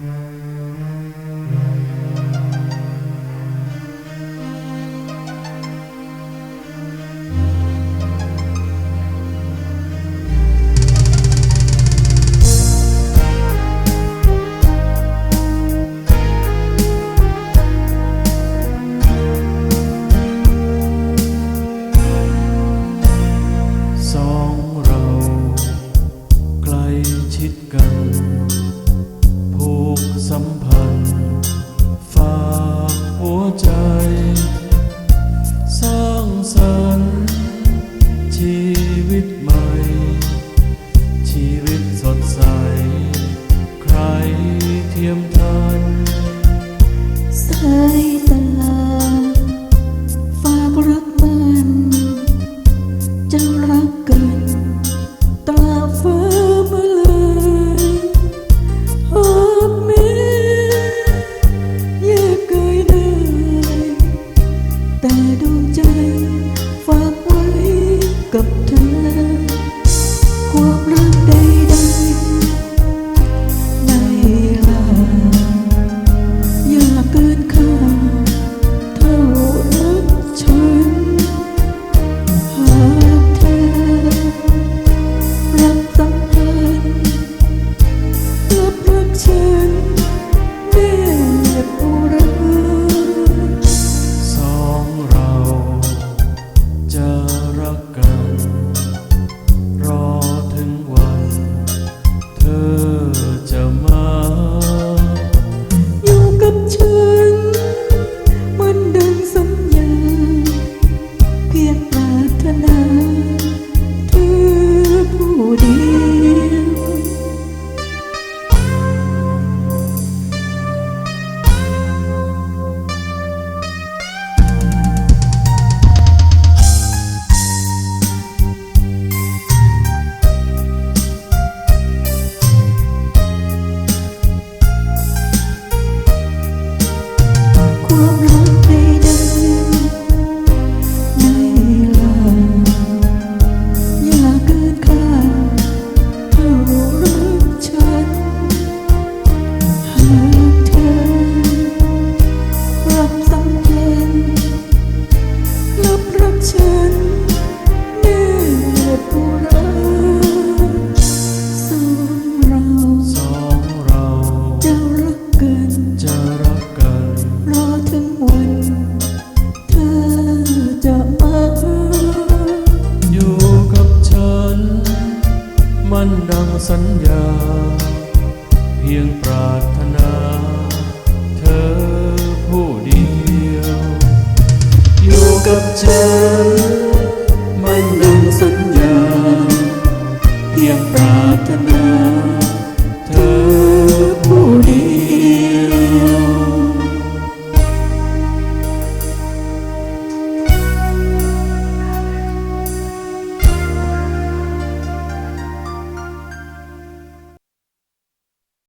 Mm-hmm. สัมพันธ์ ฉันแม่ผู้รัสองเราสองเราจะรักกันจะรักกันรอถึงวันเธอจะมาอยู่กับฉัน มันดังสัญญา เพียงปรารถนา กับเธอ